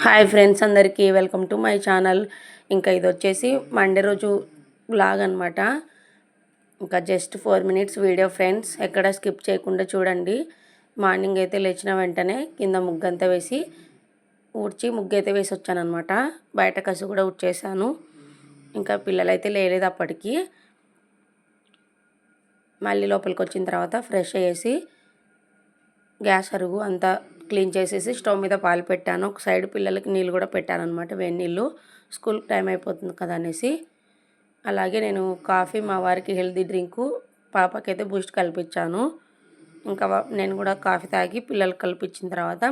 Hi friends అందరికీ welcome to my channel. ఇంకా ఇది వచ్చేసి మండే రోజు బ్లాగ్ అనమాట ఇంకా just four minutes video friends ఎక్కడ స్కిప్ చేయకుండా చూడండి. మార్నింగ్ అయితే లేచిన వెంటనే కింద ముగ్గంతా వేసి ఊడ్చి ముగ్గు అయితే వేసి వచ్చానమాట బయట కసి కూడా ఉడ్చేసాను ఇంకా పిల్లలైతే లేలేదు అప్పటికి. మళ్ళీ లోపలికి వచ్చిన తర్వాత ఫ్రెష్ అయ్యేసి గ్యాస్ అరుగు అంతా క్లీన్ చేసేసి స్టవ్ మీద పాలు పెట్టాను. ఒక సైడ్ పిల్లలకి నీళ్ళు కూడా పెట్టాను అనమాట వేడి నీళ్ళు. స్కూల్ టైం అయిపోతుంది కదా అనేసి. అలాగే నేను కాఫీ మా వారికి హెల్తీ డ్రింకు పాపకైతే బూస్ట్ కల్పించాను. ఇంకా నేను కూడా కాఫీ తాగి పిల్లలకు కల్పించిన తర్వాత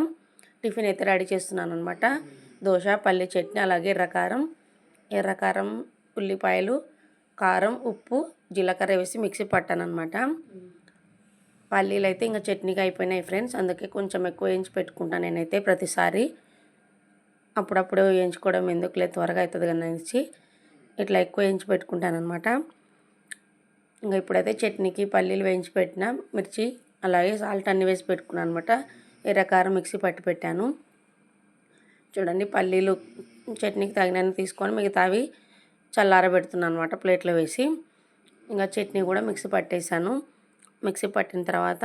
టిఫిన్ అయితే రెడీ చేస్తున్నాను అనమాట దోశ పల్లి చట్నీ అలాగే ఎర్రకారం ఎర్రకారం ఉల్లిపాయలు కారం ఉప్పు జీలకర్ర వేసి మిక్సీ పట్టాను అనమాట పల్లీలు అయితే ఇంకా చట్నీకి అయిపోయినాయి ఫ్రెండ్స్. అందుకే కొంచెం ఎక్కువ వేయించి పెట్టుకుంటాను నేనైతే ప్రతిసారి. అప్పుడప్పుడు వేయించుకోవడం ఎందుకులే త్వరగా అవుతుంది కానీ అనేసి ఇట్లా ఎక్కువ వేయించి పెట్టుకుంటాను అనమాట ఇంకా ఇప్పుడైతే చట్నీకి పల్లీలు వేయించి పెట్టిన మిర్చి అలాగే సాల్ట్ అన్ని వేసి పెట్టుకున్నాను అనమాట ఎర్రకారం మిక్సీ పట్టి పెట్టాను. చూడండి పల్లీలు చట్నీకి తగినన్ని తీసుకొని మిగతావి చల్లారబెడుతున్నాను అనమాట ప్లేట్లో వేసి. ఇంకా చట్నీ కూడా మిక్సీ పట్టేశాను మిక్సీ పట్టిన తర్వాత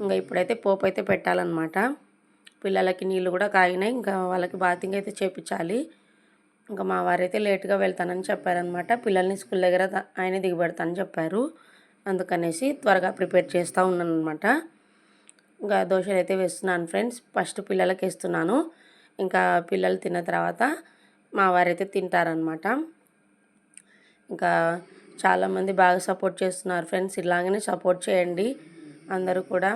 ఇంకా ఇప్పుడైతే పోపు అయితే పెట్టాలన్నమాట. పిల్లలకి నీళ్ళు కూడా కాగినాయి. ఇంకా వాళ్ళకి బాతింగ్ అయితే చేపించాలి. ఇంకా మా వారైతే లేట్గా వెళ్తానని చెప్పారనమాట పిల్లల్ని స్కూల్ దగ్గర ఆయన దిగబెడతానని చెప్పారు. అందుకనేసి త్వరగా ప్రిపేర్ చేస్తూ ఉన్నాను అనమాట ఇంకా దోశలు అయితే వేస్తున్నాను ఫ్రెండ్స్. ఫస్ట్ పిల్లలకి వేస్తున్నాను. ఇంకా పిల్లలు తిన్న తర్వాత మా వారైతే తింటారనమాట ఇంకా చాలామంది బాగా సపోర్ట్ చేస్తున్నారు. ఫ్రెండ్స్ ఇలాగనే సపోర్ట్ చేయండి. అందరూ కూడా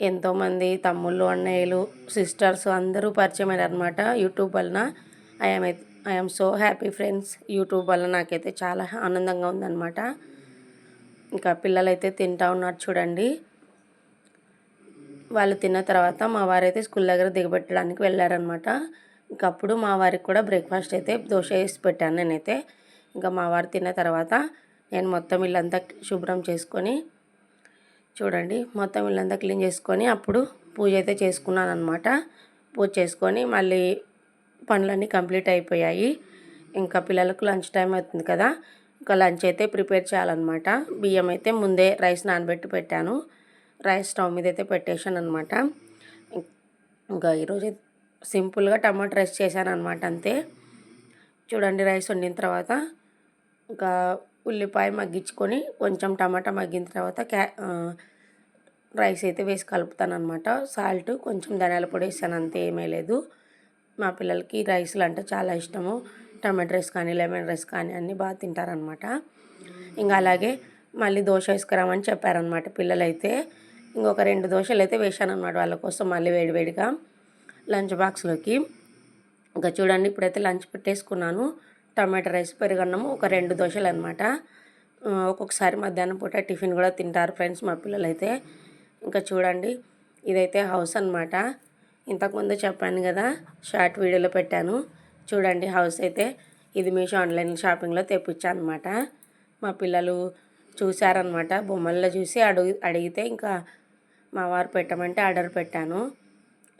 ఎంతోమంది తమ్ముళ్ళు అన్నయ్యలు సిస్టర్స్ అందరూ పరిచయం అనమాట యూట్యూబ్ వలన. I'm I'm so happy friends YouTube వల్ల నాకైతే చాలా ఆనందంగా ఉందన్నమాట. ఇంకా పిల్లలైతే తింటా ఉన్నారు చూడండి. వాళ్ళు తిన్న తర్వాత మా వారైతే స్కూల్ దగ్గర దిగబెట్టడానికి వెళ్ళారనమాట ఇంకప్పుడు మా వారికి కూడా బ్రేక్ఫాస్ట్ అయితే దోశ వేసి పెట్టాను నేనైతే. ఇంకా మా వారు తిన్న తర్వాత నేను మొత్తం ఇల్లంతా శుభ్రం చేసుకొని చూడండి మొత్తం ఇల్లంతా క్లీన్ చేసుకొని అప్పుడు పూజ అయితే చేసుకున్నాను అనమాట పూజ చేసుకొని మళ్ళీ పనులన్నీ కంప్లీట్ అయిపోయాయి. ఇంకా పిల్లలకు లంచ్ టైం అవుతుంది కదా ఇంకా లంచ్ అయితే ప్రిపేర్ చేయాలన్నమాట. బియ్యం అయితే ముందే రైస్ నానబెట్టి పెట్టాను. రైస్ స్టవ్ మీద అయితే పెట్టేశాను అనమాట ఇంకా ఈరోజు సింపుల్గా టమాటా రైస్ చేశాను అనమాట అంతే. చూడండి రైస్ వండిన తర్వాత ఇంకా ఉల్లిపాయ మగ్గించుకొని కొంచెం టమాటా మగ్గిన తర్వాత క్యా రైస్ అయితే వేసి కలుపుతాను అనమాట సాల్ట్ కొంచెం ధనియాల పొడి వేసాను అంతే ఏమీ లేదు. మా పిల్లలకి రైస్లు అంటే చాలా ఇష్టము. టమాటో రైస్ కానీ లెమన్ రైస్ కానీ అన్నీ బాగా తింటారనమాట ఇంకా అలాగే మళ్ళీ దోశ వేసుకురామని చెప్పారనమాట పిల్లలైతే. ఇంకొక రెండు దోశలు అయితే వేశానమాట అనమాట వాళ్ళ కోసం మళ్ళీ వేడివేడిగా లంచ్ బాక్స్లోకి. ఇంకా చూడండి ఇప్పుడైతే లంచ్ పెట్టేసుకున్నాను. టమాటా రైస్ పెరుగన్నము ఒక రెండు దోశలు అనమాట ఒక్కొక్కసారి మధ్యాహ్నం పూట టిఫిన్ కూడా తింటారు ఫ్రెండ్స్ మా పిల్లలు అయితే ఇంకా చూడండి ఇదైతే హౌస్ అనమాట ఇంతకుముందు చెప్పాను కదా షార్ట్ వీడియోలో పెట్టాను. చూడండి హౌస్ అయితే ఇది మీషో ఆన్లైన్ షాపింగ్లో తెప్పించాను అనమాట మా పిల్లలు చూశారనమాట బొమ్మల్లో చూసి అడుగు అడిగితే ఇంకా మా వారు పెట్టమంటే ఆర్డర్ పెట్టాను.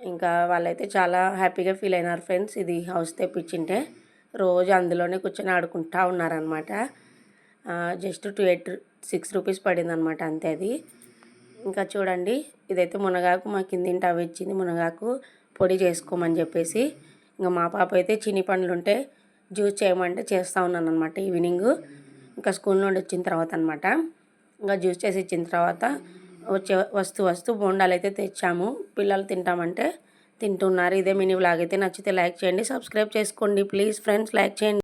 ఇంకా వాళ్ళైతే చాలా హ్యాపీగా ఫీల్ అయినారు ఫ్రెండ్స్ ఇది హౌస్ తెప్పించింటే. రోజు అందులోనే కూర్చొని ఆడుకుంటా ఉన్నారనమాట just two eight six rupees పడింది అనమాట అంతే అది. ఇంకా చూడండి ఇదైతే మునగాకు మా కిందింటి అవి ఇచ్చింది మునగాకు పొడి చేసుకోమని చెప్పేసి. ఇంకా మా పాప అయితే చిని పండ్లు ఉంటే జ్యూస్ చేయమంటే చేస్తూ ఉన్నాను అనమాట ఈవినింగ్. ఇంకా స్కూల్ నుండి వచ్చిన తర్వాత అనమాట ఇంకా జ్యూస్ చేసి ఇచ్చిన తర్వాత వచ్చే వస్తూ వస్తూ బోండాలు అయితే తెచ్చాము. పిల్లలు తింటామంటే తింటున్నారు. ఇదే మినీ వ్లాగ్ అయితే నచ్చితే లైక్ చేయండి సబ్స్క్రైబ్ చేసుకోండి. ప్లీజ్ ఫ్రెండ్స్ లైక్ చేయండి.